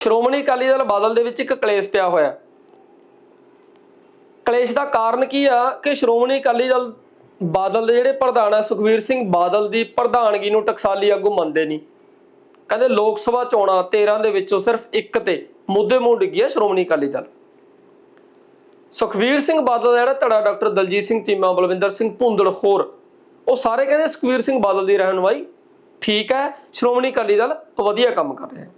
ਸ਼੍ਰੋਮਣੀ ਅਕਾਲੀ ਦਲ ਬਾਦਲ ਦੇ ਵਿੱਚ ਇੱਕ ਕਲੇਸ਼ ਪਿਆ ਹੋਇਆ ਕਲੇਸ਼ ਦਾ ਕਾਰਨ ਕੀ ਆ ਕਿ ਸ਼੍ਰੋਮਣੀ ਅਕਾਲੀ ਦਲ ਬਾਦਲ ਦੇ ਜਿਹੜੇ ਪ੍ਰਧਾਨ ਆ ਸੁਖਵੀਰ ਸਿੰਘ ਬਾਦਲ ਦੀ ਪ੍ਰਧਾਨਗੀ ਨੂੰ ਟਕਸਾਲੀ ਆਗੂ ਮੰਨਦੇ ਨਹੀਂ। ਕਹਿੰਦੇ ਲੋਕ ਸਭਾ ਚੋਣਾਂ 13 ਦੇ ਵਿੱਚੋਂ ਸਿਰਫ ਇੱਕ ਤੇ ਮੁੱਦੇ ਮੂੰਹ ਡਿੱਗੀ ਆ ਸ਼੍ਰੋਮਣੀ ਅਕਾਲੀ ਦਲ। ਸੁਖਵੀਰ ਸਿੰਘ ਬਾਦਲ ਦਾ ਜਿਹੜਾ ਧੜਾ ਡਾਕਟਰ ਦਲਜੀਤ ਸਿੰਘ ਚੀਮਾ, ਬਲਵਿੰਦਰ ਸਿੰਘ ਭੁੰਦੜ ਹੋਰ, ਉਹ ਸਾਰੇ ਕਹਿੰਦੇ ਸੁਖਵੀਰ ਸਿੰਘ ਬਾਦਲ ਦੀ ਰਹਿਨੁਮਾਈ ਠੀਕ ਹੈ, ਸ਼੍ਰੋਮਣੀ ਅਕਾਲੀ ਦਲ ਵਧੀਆ ਕੰਮ ਕਰ ਰਿਹਾ ਹੈ।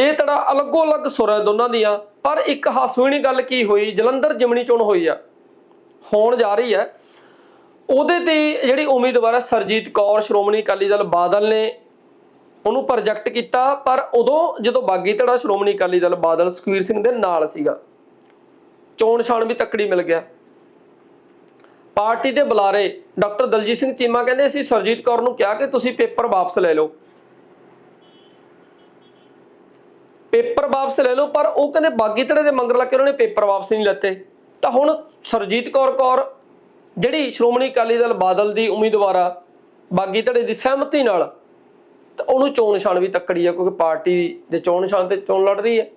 ਇਹ ਤੜਾ ਅਲੱਗੋ ਅਲੱਗ ਸੁਰ ਹੈ ਦੋਨਾਂ ਦੀਆਂ, ਪਰ ਇੱਕ ਹਾਸੋਹੀਣੀ ਗੱਲ ਕੀ ਹੋਈ? ਜਲੰਧਰ ਜਿਮਣੀ ਚੋਣ ਹੋਈ ਆ। ਹੋਣ ਜਾ ਰਹੀ ਹੈ। ਉਹਦੇ ਤੇ ਜਿਹੜੀ ਉਮੀਦਵਾਰ ਹੈ, ਸਰਜੀਤ ਕੌਰ, ਸ਼੍ਰੋਮਣੀ ਅਕਾਲੀ ਦਲ ਬਾਦਲ ਨੇ ਉਹਨੂੰ ਪ੍ਰੋਜੈਕਟ ਕੀਤਾ, ਪਰ ਉਦੋਂ ਜਦੋਂ ਬਾਗੀ ਧੜਾ ਸ਼੍ਰੋਮਣੀ ਅਕਾਲੀ ਦਲ ਬਾਦਲ ਸੁਖਵੀਰ ਸਿੰਘ ਦੇ ਨਾਲ ਸੀਗਾ, ਚੋਣ ਨਿਸ਼ਾਨ ਵੀ ਤੱਕੜੀ ਮਿਲ ਗਿਆ। ਪਾਰਟੀ ਦੇ ਬੁਲਾਰੇ ਡਾਕਟਰ ਦਲਜੀਤ ਸਿੰਘ ਚੀਮਾ ਕਹਿੰਦੇ ਅਸੀਂ ਸਰਜੀਤ ਕੌਰ ਨੂੰ ਕਿਹਾ ਕਿ ਤੁਸੀਂ ਪੇਪਰ ਵਾਪਸ ਲੈ ਲਓ। ਪੇਪਰ ਵਾਪਸ ਲੈ ਲਓ, ਪਰ ਉਹ ਕਹਿੰਦੇ ਬਾਗੀ ਧੜੇ ਦੇ ਮੰਗਰ ਲਾ ਕੇ ਉਹਨਾਂ ਨੇ ਪੇਪਰ ਵਾਪਸ ਨਹੀਂ ਲੈਤੇ। ਤਾਂ ਹੁਣ ਸਰਜੀਤ ਕੌਰ ਕੌਰ, ਜਿਹੜੀ ਸ਼੍ਰੋਮਣੀ ਅਕਾਲੀ ਦਲ ਬਾਦਲ ਦੀ ਉਮੀਦਵਾਰ ਆ, ਬਾਗੀ ਧੜੇ ਦੀ ਸਹਿਮਤੀ ਨਾਲ, ਤਾਂ ਉਹਨੂੰ ਚੋਣ ਨਿਸ਼ਾਨ ਵੀ ਤੱਕੜੀ ਆ, ਕਿਉਂਕਿ ਪਾਰਟੀ ਦੇ ਚੋਣ ਨਿਸ਼ਾਨ ਤੇ ਚੋਣ ਲੜ ਰਹੀ ਹੈ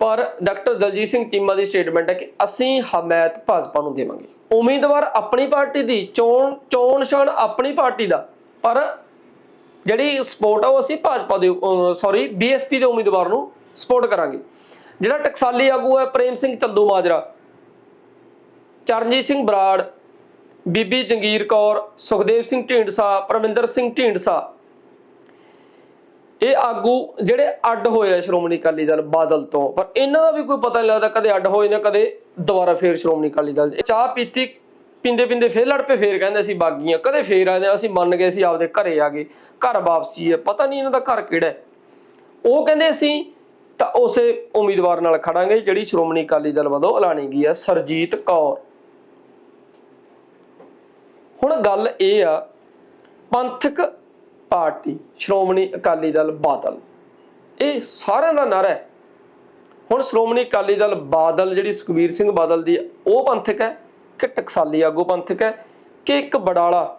ਪਰ ਡਾਕਟਰ ਦਲਜੀਤ ਸਿੰਘ ਚੀਮਾ ਦੀ ਸਟੇਟਮੈਂਟ ਹੈ ਕਿ ਅਸੀਂ ਹਮਾਇਤ ਭਾਜਪਾ ਨੂੰ ਦੇਵਾਂਗੇ। ਉਮੀਦਵਾਰ ਆਪਣੀ ਪਾਰਟੀ ਦੀ, ਚੋਣ ਚੋਣ ਨਿਸ਼ਾਨ ਆਪਣੀ ਪਾਰਟੀ ਦਾ, ਪਰ ਜਿਹੜੀ ਸਪੋਰਟ ਆ ਉਹ ਅਸੀਂ ਭਾਜਪਾ ਦੇ ਸੌਰੀ ਬੀਐਸਪੀ ਦੇ ਉਮੀਦਵਾਰ ਨੂੰ ਸਪੋਰਟ ਕਰਾਂਗੇ। ਜਿਹੜਾ ਟਕਸਾਲੀ ਆਗੂ ਹੈ ਪ੍ਰੇਮ ਸਿੰਘ ਚੰਦੂ ਮਾਜਰਾ, ਚਰਨਜੀਤ ਸਿੰਘ ਬਰਾੜ, ਬੀਬੀ ਜੰਗੀਰ ਕੌਰ, ਸੁਖਦੇਵ ਸਿੰਘ ਢੀਂਡਸਾ ਪਰਮਿੰਦਰ ਸਿੰਘ ਢੀਂਡਸਾ। ਇਹ ਆਗੂ ਜਿਹੜੇ ਅੱਡ ਹੋਏ ਆ ਸ਼੍ਰੋਮਣੀ ਅਕਾਲੀ ਦਲ ਬਾਦਲ ਤੋਂ, ਪਰ ਇਹਨਾਂ ਦਾ ਵੀ ਕੋਈ ਪਤਾ ਨਹੀਂ ਲੱਗਦਾ ਕਦੇ ਅੱਡ ਹੋਏ ਨੇ, ਕਦੇ ਦੁਬਾਰਾ ਫੇਰ ਸ਼੍ਰੋਮਣੀ ਅਕਾਲੀ ਦਲ ਚਾਹ ਪੀਤੀ ਪਿੰਦੇ ਪਿੰਦੇ ਫੇਰ ਲੜ ਪਏ, ਫੇਰ ਕਹਿੰਦੇ ਅਸੀਂ ਬਾਗੀਆਂ ਕਦੇ ਫੇਰ ਆਏ ਅਸੀਂ ਮੰਨ ਗਏ, ਅਸੀਂ ਆਪਦੇ ਘਰੇ ਆ ਗਏ। ਘਰ ਵਾਪਸੀ ਹੈ, ਪਤਾ ਨਹੀਂ ਇਹਨਾਂ ਦਾ ਘਰ ਕਿਹੜਾ ਹੈ। ਉਹ ਕਹਿੰਦੇ ਅਸੀਂ ਤਾਂ ਉਸੇ ਉਮੀਦਵਾਰ ਨਾਲ ਖੜਾਂਗੇ, ਜਿਹੜੀ ਸ਼੍ਰੋਮਣੀ ਅਕਾਲੀ ਦਲ ਵੱਲੋਂ ਐਲਾਨੀ ਗਈ ਹੈ, ਸਰਜੀਤ ਕੌਰ। ਹੁਣ ਗੱਲ ਇਹ ਆ, ਪੰਥਕ ਪਾਰਟੀ, ਸ਼੍ਰੋਮਣੀ ਅਕਾਲੀ ਦਲ ਬਾਦਲ। ਇਹ ਸਾਰਿਆਂ ਦਾ ਨਾਰਾ ਹੈ। ਹੁਣ ਸ਼੍ਰੋਮਣੀ ਅਕਾਲੀ ਦਲ ਬਾਦਲ, ਜਿਹੜੀ ਸੁਖਬੀਰ ਸਿੰਘ ਬਾਦਲ ਦੀ, ਉਹ ਪੰਥਕ ਹੈ ਕਿ ਟਕਸਾਲੀ ਆਗੂ ਪੰਥਕ ਹੈ ਕਿ ਇੱਕ ਬੜਾਲਾ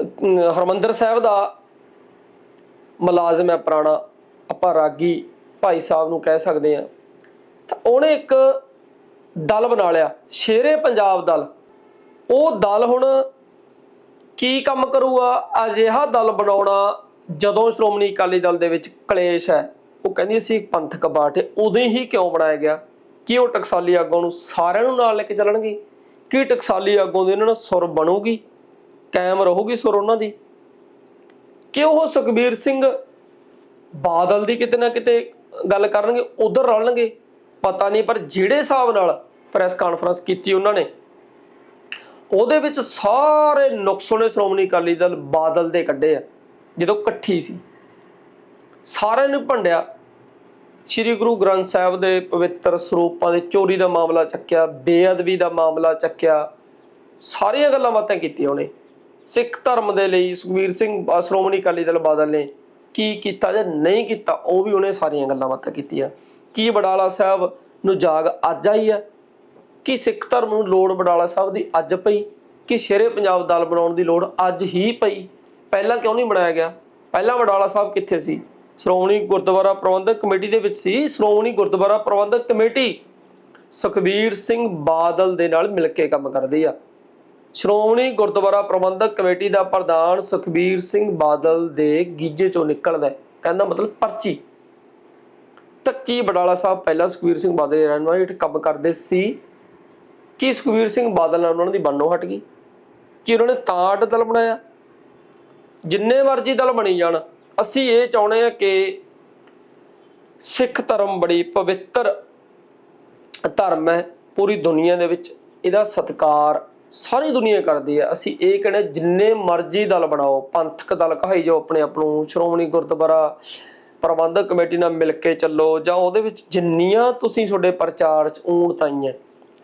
ਹਰਮੰਦਰ ਸਾਹਿਬ ਦਾ ਮੁਲਾਜ਼ਮ ਹੈ ਪੁਰਾਣਾ, ਆਪਾਂ ਰਾਗੀ ਭਾਈ ਸਾਹਿਬ ਨੂੰ ਕਹਿ ਸਕਦੇ ਆ ਤਾਂ ਉਹਨੇ ਇੱਕ ਦਲ ਬਣਾ ਲਿਆ, ਸ਼ੇਰੇ ਪੰਜਾਬ ਦਲ। ਉਹ ਦਲ ਹੁਣ ਕੀ ਕੰਮ ਕਰੂਗਾ? ਅਜਿਹਾ ਦਲ ਬਣਾਉਣਾ ਜਦੋਂ ਸ਼੍ਰੋਮਣੀ ਅਕਾਲੀ ਦਲ ਦੇ ਵਿੱਚ ਕਲੇਸ਼ ਹੈ। ਉਹ ਕਹਿੰਦੀ ਸੀ ਪੰਥਕ ਬਾਠ ਉਦੋਂ ਹੀ ਕਿਉਂ ਬਣਾਇਆ ਗਿਆ? ਕਿ ਉਹ ਟਕਸਾਲੀ ਆਗੂ ਨੂੰ ਸਾਰਿਆਂ ਨੂੰ ਨਾਲ ਲੈ ਕੇ ਚੱਲਣਗੇ? ਕੀ ਟਕਸਾਲੀ ਆਗੂ ਦੀ ਇਹਨਾਂ ਨਾਲ ਸੁਰ ਬਣੂਗੀ? ਕਾਇਮ ਰਹੂਗੀ ਸੁਰ ਉਹਨਾਂ ਦੀ? ਕਿ ਉਹ ਸੁਖਬੀਰ ਸਿੰਘ ਬਾਦਲ ਦੀ ਕਿਤੇ ਨਾ ਕਿਤੇ ਗੱਲ ਕਰਨਗੇ, ਉਧਰ ਰਲਣਗੇ? ਪਤਾ ਨਹੀਂ, ਪਰ ਜਿਹੜੇ ਹਿਸਾਬ ਨਾਲ ਪ੍ਰੈਸ ਕਾਨਫਰੰਸ ਕੀਤੀ ਉਹਨਾਂ ਨੇ, ਉਹਦੇ ਵਿੱਚ ਸਾਰੇ ਨੁਕਸੋਨੇ ਸ਼੍ਰੋਮਣੀ ਅਕਾਲੀ ਦਲ ਬਾਦਲ ਦੇ ਕੱਢੇ ਆ, ਜਦੋਂ ਇਕੱਠੀ ਸੀ। ਸਾਰਿਆਂ ਨੂੰ ਭੰਡਿਆ। ਸ੍ਰੀ ਗੁਰੂ ਗ੍ਰੰਥ ਸਾਹਿਬ ਦੇ ਪਵਿੱਤਰ ਸਰੂਪਾਂ ਦੇ ਚੋਰੀ ਦਾ ਮਾਮਲਾ ਚੱਕਿਆ, ਬੇਅਦਬੀ ਦਾ ਮਾਮਲਾ ਚੱਕਿਆ, ਸਾਰੀਆਂ ਗੱਲਾਂ ਬਾਤਾਂ ਕੀਤੀਆਂ ਉਹਨੇ। ਸਿੱਖ ਧਰਮ ਦੇ ਲਈ ਸੁਖਬੀਰ ਸਿੰਘ ਅਹ ਸ਼੍ਰੋਮਣੀ ਅਕਾਲੀ ਦਲ ਬਾਦਲ ਨੇ ਕੀ ਕੀਤਾ ਜਾਂ ਨਹੀਂ ਕੀਤਾ, ਉਹ ਵੀ ਉਹਨੇ ਸਾਰੀਆਂ ਗੱਲਾਂ ਬਾਤਾਂ ਕੀਤੀਆਂ। ਕੀ ਬਡਾਲਾ ਸਾਹਿਬ ਨੂੰ ਜਾਗ ਅੱਜ ਆਈ ਹੈ? ਕਿ ਸਿੱਖ ਧਰਮ ਨੂੰ ਲੋੜ ਬਡਾਲਾ ਸਾਹਿਬ ਦੀ ਅੱਜ ਪਈ? ਕਿ ਸ਼ੇਰੇ ਪੰਜਾਬ ਦਲ ਬਣਾਉਣ ਦੀ ਲੋੜ ਅੱਜ ਹੀ ਪਈ? ਪਹਿਲਾਂ ਕਿਉਂ ਨਹੀਂ ਬਣਾਇਆ ਗਿਆ? ਪਹਿਲਾਂ ਬਡਾਲਾ ਸਾਹਿਬ ਕਿੱਥੇ ਸੀ? ਸ਼੍ਰੋਮਣੀ ਗੁਰਦੁਆਰਾ ਪ੍ਰਬੰਧਕ ਕਮੇਟੀ ਦੇ ਵਿੱਚ ਸੀ। ਸ਼੍ਰੋਮਣੀ ਗੁਰਦੁਆਰਾ ਪ੍ਰਬੰਧਕ ਕਮੇਟੀ ਸੁਖਬੀਰ ਸਿੰਘ ਬਾਦਲ ਦੇ ਨਾਲ ਮਿਲ ਕੇ ਕੰਮ ਕਰਦੀ ਆ। ਸ਼੍ਰੋਮਣੀ ਗੁਰਦੁਆਰਾ ਪ੍ਰਬੰਧਕ ਕਮੇਟੀ ਦਾ ਪ੍ਰਧਾਨ ਸੁਖਬੀਰ ਸਿੰਘ ਬਾਦਲ ਦੇ ਗੀਜੇ ਚੋਂ ਨਿਕਲਦਾ ਹੈ। ਕਹਿੰਦਾ ਮਤਲਬ ਪਰਚੀ। ਤਾਂ ਕੀ ਬਡਾਲਾ ਸਾਹਿਬ ਪਹਿਲਾਂ ਸੁਖਬੀਰ ਸਿੰਘ ਬਾਦਲ ਦੇ ਰਹਿਨਮਾਈ ਕੰਮ ਕਰਦੇ ਸੀ। ਕਿ ਸੁਖਬੀਰ ਸਿੰਘ ਬਾਦਲ ਨਾਲ ਉਹਨਾਂ ਦੀ ਬੰਨੋ ਹਟ ਗਈ? ਕਿ ਉਹਨਾਂ ਨੇ ਤਾਂ ਅੱਡ ਦਲ ਬਣਾਇਆ? ਜਿੰਨੇ ਮਰਜ਼ੀ ਦਲ ਬਣੀ ਜਾਣ। ਅਸੀਂ ਇਹ ਚਾਹੁੰਦੇ ਆ ਕਿ ਸਿੱਖ ਧਰਮ ਬੜੀ ਪਵਿੱਤਰ ਧਰਮ ਹੈ ਪੂਰੀ ਦੁਨੀਆ ਦੇ ਵਿੱਚ। ਇਹਦਾ ਸਤਿਕਾਰ ਸਾਰੀ ਦੁਨੀਆ ਕਰਦੀ ਹੈ। ਅਸੀਂ ਇਹ ਕਹਿੰਦੇ ਜਿੰਨੇ ਮਰਜ਼ੀ ਦਲ ਬਣਾਓ, ਪੰਥਕ ਦਲ ਕਹਾਈ ਜਾਓ ਆਪਣੇ ਆਪ ਨੂੰ, ਸ਼੍ਰੋਮਣੀ ਗੁਰਦੁਆਰਾ ਪ੍ਰਬੰਧਕ ਕਮੇਟੀ ਨਾਲ ਮਿਲ ਕੇ ਚੱਲੋ, ਜਾਂ ਉਹਦੇ ਵਿੱਚ ਜਿੰਨੀਆਂ ਤੁਸੀਂ ਤੁਹਾਡੇ ਪ੍ਰਚਾਰ ਚ ਊਣਤਾਈਆਂ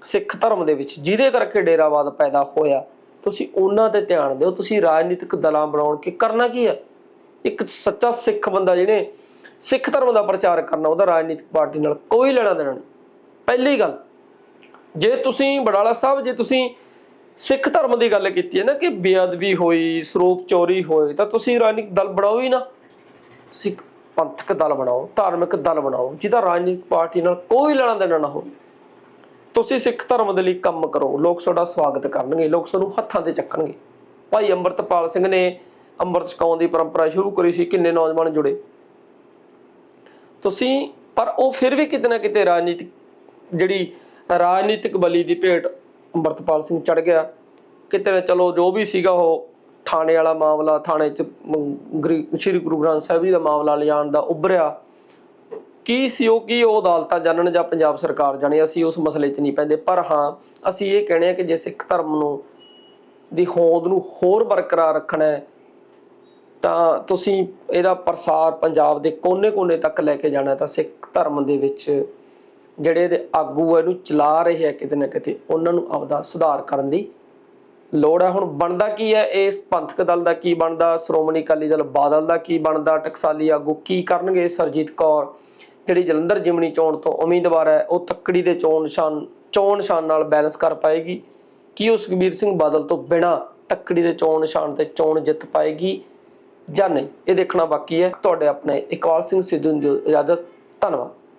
ਸਿੱਖ ਧਰਮ ਦੇ ਵਿੱਚ, ਜਿਹਦੇ ਕਰਕੇ ਡੇਰਾਵਾਦ ਪੈਦਾ ਹੋਇਆ, ਤੁਸੀਂ ਉਹਨਾਂ ਤੇ ਧਿਆਨ ਦਿਓ। ਤੁਸੀਂ ਰਾਜਨੀਤਿਕ ਦਲਾਂ ਬਣਾਉਣ ਕੇ ਕਰਨਾ ਕੀ ਹੈ? ਇੱਕ ਸੱਚਾ ਸਿੱਖ ਬੰਦਾ ਜਿਹਨੇ ਸਿੱਖ ਧਰਮ ਦਾ ਪ੍ਰਚਾਰ ਕਰਨਾ, ਉਹਦਾ ਰਾਜਨੀਤਿਕ ਪਾਰਟੀ ਨਾਲ ਕੋਈ ਲੈਣਾ ਦੇਣਾ ਨਹੀਂ। ਪਹਿਲੀ ਗੱਲ, ਜੇ ਤੁਸੀਂ ਬਡਾਲਾ ਸਾਹਿਬ, ਜੇ ਤੁਸੀਂ ਸਿੱਖ ਧਰਮ ਦੀ ਗੱਲ ਕੀਤੀ ਹੈ ਨਾ ਕਿ ਬੇਅਦਬੀ ਹੋਈ, ਸਰੂਪ ਚੋਰੀ ਹੋਏ, ਤਾਂ ਤੁਸੀਂ ਰਾਜਨੀਤਿਕ ਦਲ ਬਣਾਓ ਹੀ ਨਾ। ਤੁਸੀਂ ਪੰਥਕ ਦਲ ਬਣਾਓ, ਧਾਰਮਿਕ ਦਲ ਬਣਾਓ, ਜਿਹਦਾ ਰਾਜਨੀਤਿਕ ਪਾਰਟੀ ਨਾਲ ਕੋਈ ਲੈਣਾ ਦੇਣਾ ਨਾ ਹੋਵੇ। ਤੁਸੀਂ ਸਿੱਖ ਧਰਮ ਦੇ ਲਈ ਕੰਮ ਕਰੋ, ਲੋਕ ਤੁਹਾਡਾ ਸਵਾਗਤ ਕਰਨਗੇ, ਲੋਕ ਤੁਹਾਨੂੰ ਹੱਥਾਂ ਤੇ ਚੱਕਣਗੇ। ਭਾਈ ਅੰਮ੍ਰਿਤਪਾਲ ਸਿੰਘ ਨੇ ਅੰਮ੍ਰਿਤ ਛਕਾਉਣ ਦੀ ਪਰੰਪਰਾ ਸ਼ੁਰੂ ਕਰੀ ਸੀ, ਕਿੰਨੇ ਨੌਜਵਾਨ ਜੁੜੇ। ਤੁਸੀਂ, ਪਰ ਉਹ ਫਿਰ ਵੀ ਕਿਤੇ ਨਾ ਕਿਤੇ ਰਾਜਨੀਤਿਕ, ਜਿਹੜੀ ਰਾਜਨੀਤਿਕ ਬਲੀ ਦੀ ਭੇਟ ਅੰਮ੍ਰਿਤਪਾਲ ਸਿੰਘ ਚੜ ਗਿਆ। ਕਿਤੇ ਨਾ ਚਲੋ ਜੋ ਵੀ ਸੀਗਾ ਉਹ ਥਾਣੇ ਵਾਲਾ ਮਾਮਲਾ, ਥਾਣੇ ਚ ਗਰੀ- ਸ਼੍ਰੀ ਗੁਰੂ ਗ੍ਰੰਥ ਸਾਹਿਬ ਜੀ ਦਾ ਮਾਮਲਾ ਲਿਜਾਣ ਦਾ ਉੱਭਰਿਆ। ਕੀ ਸੀ ਉਹ, ਕੀ ਉਹ ਅਦਾਲਤਾਂ ਜਾਣਨ ਜਾਂ ਪੰਜਾਬ ਸਰਕਾਰ ਜਾਣੇ, ਅਸੀਂ ਉਸ ਮਸਲੇ 'ਚ ਨਹੀਂ ਪੈਂਦੇ। ਪਰ ਹਾਂ, ਅਸੀਂ ਇਹ ਕਹਿਣੇ ਆ ਕਿ ਜੇ ਸਿੱਖ ਧਰਮ ਨੂੰ, ਦੀ ਹੋਂਦ ਨੂੰ ਹੋਰ ਬਰਕਰਾਰ ਰੱਖਣਾ ਹੈ, ਤਾਂ ਤੁਸੀਂ ਇਹਦਾ ਪ੍ਰਸਾਰ ਪੰਜਾਬ ਦੇ ਕੋਨੇ-ਕੋਨੇ ਤੱਕ ਲੈ ਕੇ ਜਾਣਾ ਤਾਂ ਸਿੱਖ ਧਰਮ ਦੇ ਵਿੱਚ ਜਿਹੜੇ ਇਹਦੇ ਆਗੂ ਆ, ਇਹਨੂੰ ਚਲਾ ਰਹੇ ਆ ਕਿਤੇ ਨਾ ਕਿਤੇ, ਉਹਨਾਂ ਨੂੰ ਆਪਦਾ ਸੁਧਾਰ ਕਰਨ ਦੀ ਲੋੜ ਹੈ ਹੁਣ ਬਣਦਾ ਕੀ ਹੈ ਇਸ ਪੰਥਕ ਦਲ ਦਾ ਕੀ ਬਣਦਾ? ਸ਼੍ਰੋਮਣੀ ਅਕਾਲੀ ਦਲ ਬਾਦਲ ਦਾ ਕੀ ਬਣਦਾ? ਟਕਸਾਲੀ ਆਗੂ ਕੀ ਕਰਨਗੇ? ਸਰਜੀਤ ਕੌਰ, ਜਿਹੜੀ ਜਲੰਧਰ ਜਿਮਣੀ ਚੋਣ ਤੋਂ ਉਮੀਦਵਾਰ ਹੈ ਉਹ ਤੱਕੜੀ ਦੇ ਚੋਣ ਨਿਸ਼ਾਨ ਚੋਣ ਨਿਸ਼ਾਨ ਨਾਲ ਬੈਲੈਂਸ ਕਰ ਪਾਏਗੀ। ਕੀ ਉਹ ਸੁਖਬੀਰ ਸਿੰਘ ਬਾਦਲ ਤੋਂ ਬਿਨਾ ਤੱਕੜੀ ਦੇ ਚੋਣ ਨਿਸ਼ਾਨ ਤੇ ਚੋਣ ਜਿੱਤ ਪਾਏਗੀ ਜਾਂ ਨਹੀਂ? ਇਹ ਦੇਖਣਾ ਬਾਕੀ ਹੈ ਤੁਹਾਡੇ ਆਪਣੇ ਇਕਬਾਲ ਸਿੰਘ ਸਿੱਧੂ ਦੀ ਇਜਾਜ਼ਤ। ਧੰਨਵਾਦ।